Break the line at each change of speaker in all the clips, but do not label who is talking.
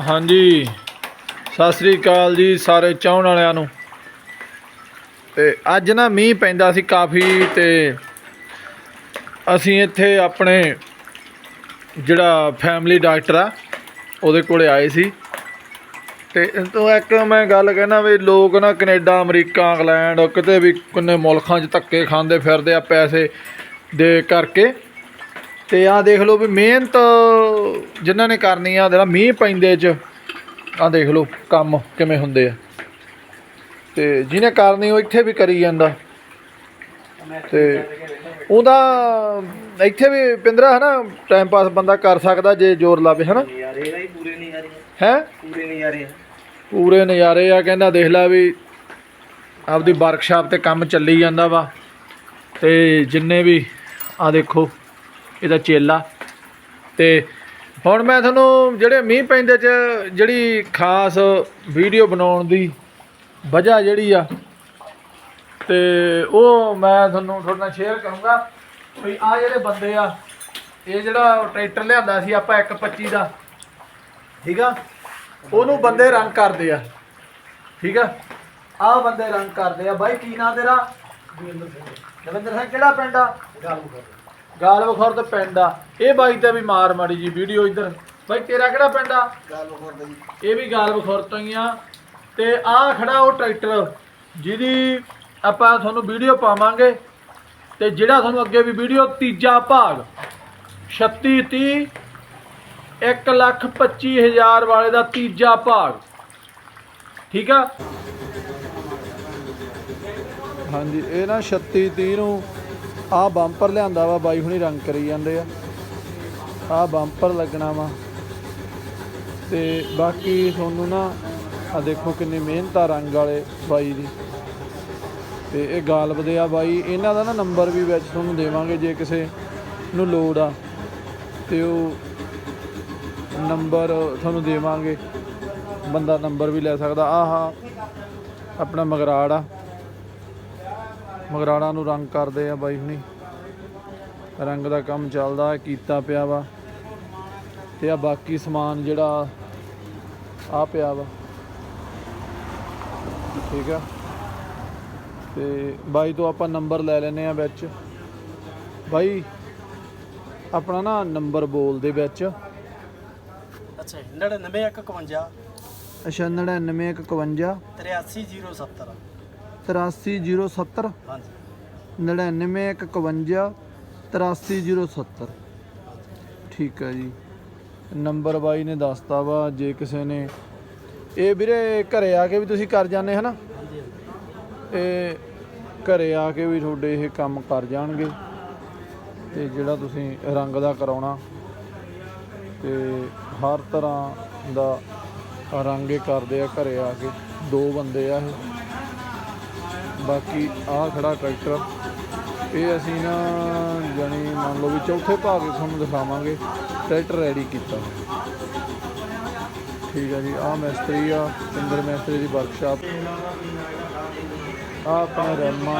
ਹਾਂਜੀ। ਸਤਿ ਸ੍ਰੀ ਅਕਾਲ ਜੀ ਸਾਰੇ ਚਾਹਣ ਵਾਲਿਆਂ ਨੂੰ। ਤੇ ਅੱਜ ਨਾ ਮੀਂਹ ਪੈਂਦਾ ਸੀ ਕਾਫੀ ਤੇ ਅਸੀਂ ਇੱਥੇ ਆਪਣੇ ਜਿਹੜਾ ਫੈਮਿਲੀ ਡਾਕਟਰ ਆ, ਉਹਦੇ ਕੋਲੇ ਆਏ ਸੀ। ਤੇ ਤੋਂ ਇੱਕ ਮੈਂ ਗੱਲ ਕਹਿਣਾ ਵੀ ਲੋਕ ਨਾ ਕੈਨੇਡਾ, ਅਮਰੀਕਾ, ਇੰਗਲੈਂਡ, ਕਿਤੇ ਵੀ ਕਿੰਨੇ ਮੁਲਕਾਂ 'ਚ ਧੱਕੇ ਖਾਂਦੇ ਫਿਰਦੇ ਆ ਪੈਸੇ ਦੇ ਕਰਕੇ। ਤੇ ਆਹ ਦੇਖ ਲਓ ਵੀ ਮਿਹਨਤ ਜਿਨ੍ਹਾਂ ਨੇ ਕਰਨੀ ਆ, ਜਿਹੜਾ ਮੀਂਹ ਪੈਂਦੇ ਚ, ਆਹ ਦੇਖ ਲਓ ਕੰਮ ਕਿਵੇਂ ਹੁੰਦੇ ਆ ਤੇ ਜਿਹਨੇ ਕਰਨੀ ਉਹ ਇੱਥੇ ਵੀ ਕਰੀ ਜਾਂਦਾ ਤੇ ਉਹਦਾ ਇੱਥੇ ਵੀ ਪਿੰਦਰਾ ਹੈ ਨਾ ਟਾਈਮ ਪਾਸ ਬੰਦਾ ਕਰ ਸਕਦਾ ਜੇ ਜ਼ੋਰ ਲਾਵੇ ਹੈ ਨਾ
ਨਜ਼ਾਰੇ ਦਾ ਪੂਰੇ ਨਜ਼ਾਰੇ ਆ।
ਹੈ
ਪੂਰੇ ਨਜ਼ਾਰੇ ਆ।
ਪੂਰੇ ਨਜ਼ਾਰੇ ਆ ਕਹਿੰਦਾ ਦੇਖ ਲੈ ਵੀ ਆਪਦੀ ਵਰਕਸ਼ਾਪ ਤੇ ਕੰਮ ਚੱਲੀ ਜਾਂਦਾ ਵਾ ਤੇ ਜਿੰਨੇ ਵੀ ਆ ਦੇਖੋ ਇਹਦਾ ਚੇਲਾ। ਤੇ ਹੁਣ ਮੈਂ ਤੁਹਾਨੂੰ ਜਿਹੜੇ ਮੀਂਹ ਪੈਂਦੇ ਚ ਜਿਹੜੀ ਖਾਸ ਵੀਡੀਓ ਬਣਾਉਣ ਦੀ ਵਜ੍ਹਾ ਜਿਹੜੀ ਆ ਤੇ ਉਹ ਮੈਂ ਤੁਹਾਨੂੰ ਤੁਹਾਡੇ ਨਾਲ ਸ਼ੇਅਰ ਕਰੂੰਗਾ ਵੀ ਆ ਜਿਹੜੇ ਬੰਦੇ ਆ ਇਹ ਜਿਹੜਾ ਟਰੈਕਟਰ ਲਿਆਂਦਾ ਸੀ ਆਪਾਂ 125 ਦਾ ਠੀਕ ਆ? ਉਹਨੂੰ ਬੰਦੇ ਰੰਗ ਕਰਦੇ ਆ ਠੀਕ ਆ? ਆਹ ਬੰਦੇ ਰੰਗ ਕਰਦੇ ਆ। ਬਾਈ ਕੀ ਨਾਂ ਤੇਰਾ? ਦਵਿੰਦਰ ਸਿੰਘ। ਕਿਹੜਾ ਪਿੰਡ ਆ? ਗਾਲਵ ਖੁਰਦ ਪਿੰਡ ਆ। ਇਹ ਬਾਈ ਤੇ ਵੀ ਮਾਰ ਮਾੜੀ ਜੀ ਵੀਡੀਓ ਇੱਧਰ। ਬਾਈ ਤੇਰਾ ਕਿਹੜਾ ਪਿੰਡ ਆ? ਇਹ ਵੀ ਗਾਲਵ ਖੁਰਦ ਤੋਂ ਹੀ ਆ। ਤੇ ਆਹ ਖੜਾ ਉਹ ਟਰੈਕਟਰ ਜਿਹਦੀ ਆਪਾਂ ਤੁਹਾਨੂੰ ਵੀਡੀਓ ਪਾਵਾਂਗੇ। ਤੇ ਜਿਹੜਾ ਤੁਹਾਨੂੰ ਅੱਗੇ ਵੀ ਵੀਡੀਓ ਤੀਜਾ ਭਾਗ। 36 30 ਇੱਕ ਲੱਖ ਪੱਚੀ ਹਜ਼ਾਰ ਵਾਲੇ ਦਾ ਤੀਜਾ ਭਾਗ। ਠੀਕ ਆ? ਹਾਂਜੀ ਇਹ ਨਾ 36 30 ਨੂੰ ਆ ਬੰਪਰ ਲਿਆਂਦਾ ਵਾ, ਬਾਈ ਹੁਣੀ ਰੰਗ ਕਰੀ ਜਾਂਦੇ ਆ। ਆ ਬੰਪਰ ਲੱਗਣਾ ਵਾ। ਤੇ ਬਾਕੀ ਤੁਹਾਨੂੰ ਨਾ ਆ ਦੇਖੋ ਕਿੰਨੀ ਮਿਹਨਤ ਆ ਰੰਗ ਵਾਲੇ ਬਾਈ ਦੀ। ਤੇ ਇਹ ਗਾਲਬ ਦੇ ਆ ਬਾਈ। ਇਹਨਾਂ ਦਾ ਨਾ ਨੰਬਰ ਵੀ ਵਿੱਚ ਤੁਹਾਨੂੰ ਦੇਵਾਂਗੇ ਜੇ ਕਿਸੇ ਨੂੰ ਲੋੜ ਆ। ਤੇ ਉਹ ਨੰਬਰ ਤੁਹਾਨੂੰ ਦੇਵਾਂਗੇ। ਬੰਦਾ ਨੰਬਰ ਵੀ ਲੈ ਸਕਦਾ। ਆਹ ਆਪਣਾ ਮਗਰਾੜ ਆ। ਮਗਰਾੜਾਂ ਨੂੰ ਰੰਗ ਕਰਦੇ ਆ ਬਾਈ ਹੁਣੀ। ਰੰਗ ਦਾ ਕੰਮ ਚੱਲਦਾ ਕੀਤਾ ਪਿਆ ਵਾ। ਤੇ ਆ ਬਾਕੀ ਸਮਾਨ ਜਿਹੜਾ ਆ ਪਿਆ ਵਾ। ਠੀਕ ਆ। ਤੇ ਬਾਈ ਤੋਂ ਆਪਾਂ ਨੰਬਰ ਲੈ ਲੈਨੇ ਆ ਵਿੱਚ। ਬਾਈ ਆਪਣਾ ਨਾ ਨੰਬਰ ਬੋਲ ਦੇ ਵਿੱਚ।
ਅੱਛਾ 99151
ਅੱਛਾ 9951
83070
83070
ਹਾਂਜੀ।
9951 83070 ਠੀਕ ਆ ਜੀ। ਨੰਬਰ ਬਾਈ ਨੇ ਦੱਸਤਾ ਵਾ ਜੇ ਕਿਸੇ ਨੇ ਇਹ ਵੀਰੇ ਘਰੇ ਆ ਕੇ ਵੀ ਤੁਸੀਂ ਕਰ ਜਾਂਦੇ ਹਨਾ?
ਹਾਂਜੀ
ਇਹ ਘਰੇ ਆ ਕੇ ਵੀ ਤੁਹਾਡੇ ਇਹ ਕੰਮ ਕਰ ਜਾਣਗੇ। ਤੇ ਜਿਹੜਾ ਤੁਸੀਂ ਰੰਗ ਦਾ ਕਰਾਉਣਾ ਤੇ ਹਰ ਤਰ੍ਹਾਂ ਦਾ ਰੰਗ ਇਹ ਕਰਦੇ ਆ ਘਰੇ ਆ ਕੇ। ਦੋ ਬੰਦੇ ਆ ਇਹ। ਬਾਕੀ ਆਹ ਖੜਾ ਟਰੈਕਟਰ। ਇਹ ਅਸੀਂ ਨਾ ਜਾਣੀ ਮੰਨ ਲਓ ਵੀ ਚੌਥੇ ਭਾਗ ਵਿੱਚ ਤੁਹਾਨੂੰ ਦਿਖਾਵਾਂਗੇ, ਟਰੈਕਟਰ ਰੈਡੀ ਕੀਤਾ। ਠੀਕ ਆ ਜੀ, ਆਹ ਮਿਸਤਰੀ ਆ ਸਿੰਦਰ ਮਿਸਤਰੀ ਦੀ ਵਰਕਸ਼ਾਪ ਆ ਆਪਣਾ ਰਿਮਾ।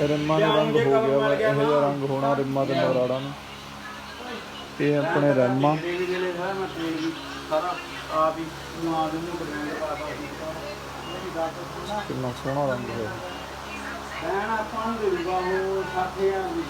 ਰਿਮਾ ਦਾ ਰੰਗ ਹੋ ਗਿਆ ਵਾ, ਇਹੋ ਜਿਹਾ ਰੰਗ ਹੋਣਾ ਰਿਮਾ ਦੇ ਮਰਾੜਾ ਨੂੰ। ਇਹ ਆਪਣੇ ਰਿਮਾ।
ਸਾਰਾ ਆਪ ਹੀ ਨਵਾ ਦਿੰਦੇ ਬ੍ਰਾਂਡ ਪਾਦਾ
ਕਿੰਨਾ ਸੋਹਣਾ ਰੰਗ ਹੋਇਆ।
ਐਨ ਆਪਾਂ ਨੂੰ ਦੇਊਗਾ ਉਹ 60000 ਦੀ